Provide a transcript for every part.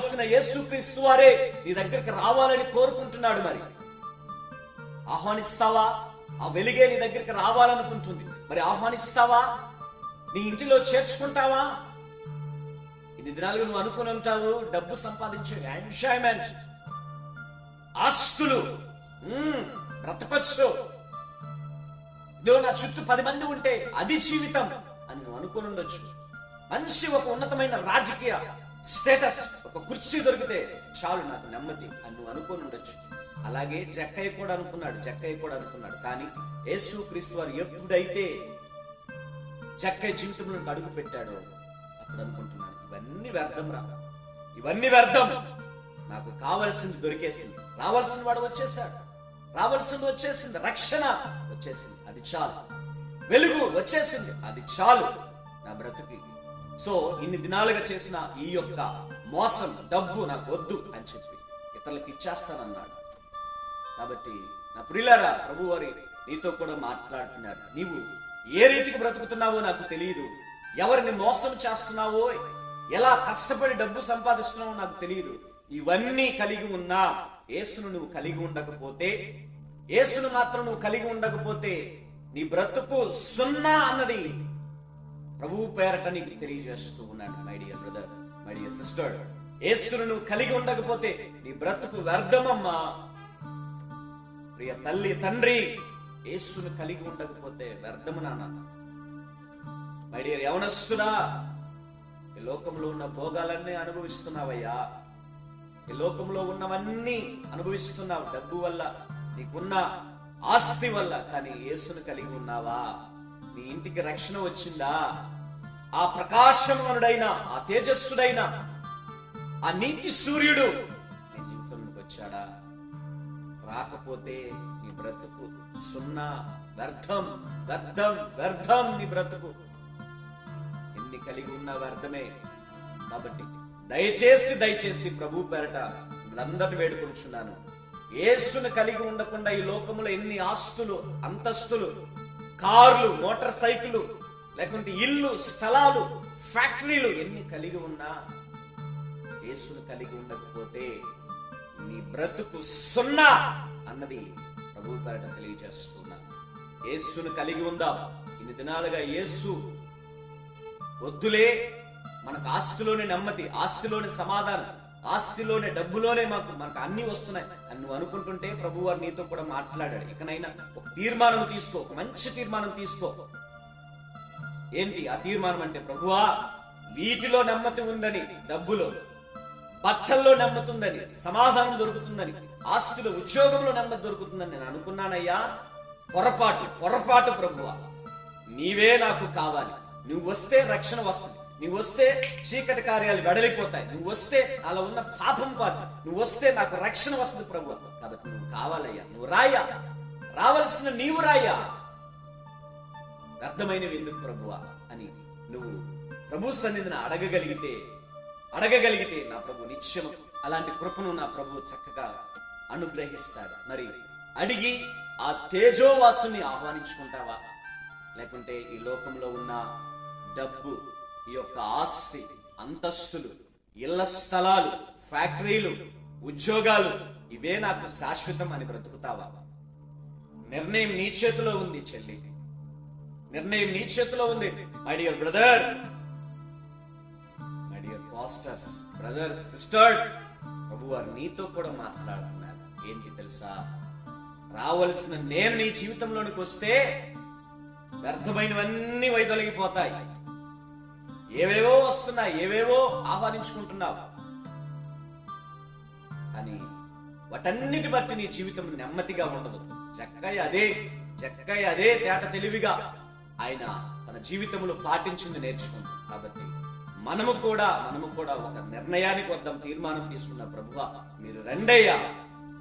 కావలసిన యేసుక్రీస్తు వారే నీ దగ్గరికి రావాలని కోరుకుంటున్నాడు మరి. ఆహ్వానిస్తావా? ఆ వెలిగే నీ దగ్గరికి రావాలనుకుంటుంది. మరి ఆహ్వానిస్తావా? నీ ఇంటిలో చేర్చుకుంటావా? ఇన్ని దినాలుగా నువ్వు అనుకుని ఉంటావు డబ్బు సంపాదించే ఎంజాయ్మెంట్ ఆస్తులు బ్రతకొచ్చు. ఇదో నా చుట్టూ పది మంది ఉంటే అది జీవితం అని నువ్వు అనుకుని ఉండొచ్చు. మంచి ఒక ఉన్నతమైన రాజకీయ స్టేటస్. ఒక కుర్చీ దొరికితే చాలు నాకు నెమ్మది అని నువ్వు అనుకుని ఉండొచ్చు. అలాగే జక్కయ్య కూడా అనుకున్నాడు జక్కయ్య కూడా అనుకున్నాడు. కానీ యేసు క్రీస్తు వారు ఎప్పుడైతే జక్కయ్య జీవితంలో అడుగు పెట్టాడో అప్పుడు అనుకుంటున్నాను ఇవన్నీ వ్యర్థం రా. ఇవన్నీ వ్యర్థం. నాకు కావలసింది దొరికేసింది. రావాల్సిన వాడు వచ్చేసాడు రావాల్సింది వచ్చేసింది. రక్షణ వచ్చేసింది. అది చాలు. వెలుగు వచ్చేసింది. అది చాలు. నా బ్రతుకి సో ఇన్ని దినాలుగా చేసిన ఈ యొక్క మోసం డబ్బు నాకు వద్దు అని చెప్పి ఇతరులకు ఇచ్చేస్తానన్నాడు. కాబట్టి నా ప్రియులారా ప్రభు వారి నీతో కూడా మాట్లాడుతున్నారు. నీవు ఏ రీతికి బ్రతుకుతున్నావో నాకు తెలియదు. ఎవరిని మోసం చేస్తున్నావో ఎలా కష్టపడి డబ్బు సంపాదిస్తున్నావో నాకు తెలియదు. ఇవన్నీ కలిగి ఉన్నా యేసును నువ్వు కలిగి ఉండకపోతే యేసును మాత్రం నువ్వు కలిగి ఉండకపోతే నీ బ్రతుకు సున్నా అన్నది ప్రభువు పేరట నీకు తెలియజేస్తూ ఉన్నాడు my dear brother my dear sister యేసును నువ్వు కలిగి ఉండకపోతే నీ బ్రతుకు వ్యర్థమమ్మా. ప్రియ తల్లి తండ్రి యేసును కలిగి ఉండకపోతే వ్యర్థము నాన్న. మై డియర్ యవనస్తుడా ఈ లోకంలో ఉన్న భోగాలన్నీ అనుభవిస్తున్నావయ్యా. ఈ లోకంలో ఉన్నవన్నీ అనుభవిస్తున్నావు డబ్బు వల్ల నీకున్న ఆస్తి వల్ల కానీ యేసును కలిగి ఉన్నావా? నీ ఇంటికి రక్షణ వచ్చిందా? ఆ ప్రకాశమనుడైన ఆ తేజస్సుడైన ఆ నీతి సూర్యుడు నీ జీవితంలోకి వచ్చాడా? రాకపోతే నీ బ్రతుకు సున్నా వ్యర్థం వ్యర్థం వ్యర్థం నీ బ్రతుకు. ఎన్ని కలిగి ఉన్నా వ్యర్థమే. కాబట్టి దయచేసి దయచేసి ప్రభు పేరట మిమ్మల్ందరిని వేడుకొంచున్నాను యేసును కలిగి ఉండకుండా ఈ లోకములో ఎన్ని ఆస్తులు అంతస్తులు కార్లు మోటార్ సైకిళ్ళు లేకుంటే ఇల్లు స్థలాలు ఫ్యాక్టరీలు ఎన్ని కలిగి ఉన్నా యేసును కలిగి ఉండకపోతే నీ బ్రతుకు సున్నా అన్నది ప్రభు పేరట తెలియజేస్తున్నా. యేసును కలిగి ఉందా. ఇన్ని దినాలుగా యేసు వద్దులే మనకు ఆస్తిలోని నెమ్మది ఆస్తిలోని సమాధానం. ఆస్తిలోనే డబ్బులోనే మాకు మనకు అన్ని వస్తున్నాయి. అని నువ్వు అనుకుంటుంటే ప్రభు వారు నీతో కూడా మాట్లాడాడు. ఇకనైనా ఒక తీర్మానం తీసుకో ఒక మంచి తీర్మానం తీసుకో. ఏంటి ఆ తీర్మానం అంటే ప్రభువా వీటిలో నమ్మతి ఉందని డబ్బులో. బట్టల్లో నమ్మతుందని సమాధానం దొరుకుతుందని ఆస్తిలో ఉద్యోగంలో నెమ్మది దొరుకుతుందని నేను అనుకున్నానయ్యా. పొరపాటు పొరపాటు ప్రభువా. నీవే నాకు కావాలి. నువ్వు వస్తే రక్షణ వస్తుంది. నువ్వు వస్తే చీకటి కార్యాలు వెడలిపోతాయి. నువ్వు వస్తే అలా ఉన్న పాపం పాదు నువ్వు వస్తే నాకు రక్షణ వస్తుంది ప్రభు కాబట్టి నువ్వు కావాలయ్యా. నువ్వు రాయా రావాల్సిన నీవు రాయా అర్థమైనవి ఎందుకు ప్రభువా అని నువ్వు ప్రభు సన్నిధిని అడగగలిగితే అడగగలిగితే నా ప్రభు నిత్యం అలాంటి కృపను నా ప్రభు చక్కగా అనుగ్రహిస్తాడు. మరి అడిగి ఆ తేజోవాసుని ఆహ్వానించుకుంటావా? లేకుంటే ఈ లోకంలో ఉన్న డబ్బు ఈ యొక్క ఆస్తి అంతస్తులు ఇళ్ళ స్థలాలు ఫ్యాక్టరీలు ఉద్యోగాలు ఇవే నాకు శాశ్వతం అని బ్రతుకుతావా? నిర్ణయం నీ చేతిలో ఉంది చెల్లి. నిర్ణయం నీ చేతిలో ఉంది my dear brother my dear pastors brothers sisters ప్రభు వారు నీతో కూడా మాట్లాడుతున్నారు. ఏంటి తెలుసా? రావలసిన నేను నీ జీవితంలోనికి వస్తే వ్యర్థమైనవన్నీ వైదొలగిపోతాయి. ఏవేవో వస్తున్నాయి ఏవేవో ఆహ్వానించుకుంటున్నావు. కానీ వాటన్నిటి బట్టి నీ జీవితం నెమ్మదిగా ఉండదు. జక్కయ్య అదే జక్కయ్య అదే తేట తెలివిగా ఆయన తన జీవితంలో పాటించింది నేర్చుకుంది. కాబట్టి మనము కూడా మనము కూడా ఒక నిర్ణయానికి వద్దాం తీర్మానం తీసుకున్న ప్రభువా మీరు రెండయ్యా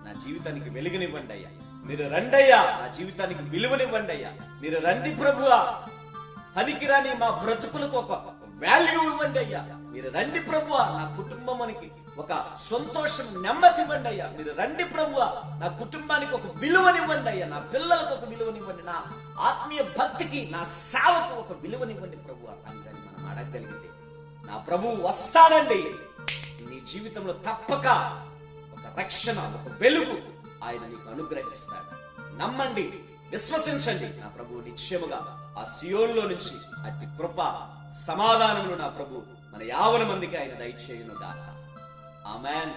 నా జీవితానికి వెలుగునివ్వండి అయ్యా. మీరు రండయ్యా నా జీవితానికి విలువనివ్వండి అయ్యా. మీరు రండి ప్రభువా. పనికిరాని మా బ్రతుకులకు ఒక వాల్యూ ఇవ్వండి అయ్యా. మీరు రండి ప్రభు నా కుటుంబానికి ఒక సంతోషం నెమ్మది ఇవ్వండి అయ్యా. మీరు రండి ప్రభు నా కుటుంబానికి ఒక విలువనివ్వండి అయ్యా. నా పిల్లలకు ఒక విలువనివ్వండి. నా ఆత్మీయ భక్తికి నా సేవకు ఒక విలువనివ్వండి ప్రభు అని మనం అడగగలిగితే. నా ప్రభు వస్తానండి నీ జీవితంలో తప్పక ఒక రక్షణ ఒక వెలుగు ఆయన నీకు అనుగ్రహిస్తాడు. నమ్మండి విశ్వసించండి. నా ప్రభు నిశ్చయముగా ఆ సియోల్లో నుంచి అట్టి కృప సమాధానములు నా ప్రభు మన యావన మందికి ఆయన దయచేయును గాక ఆమెన్.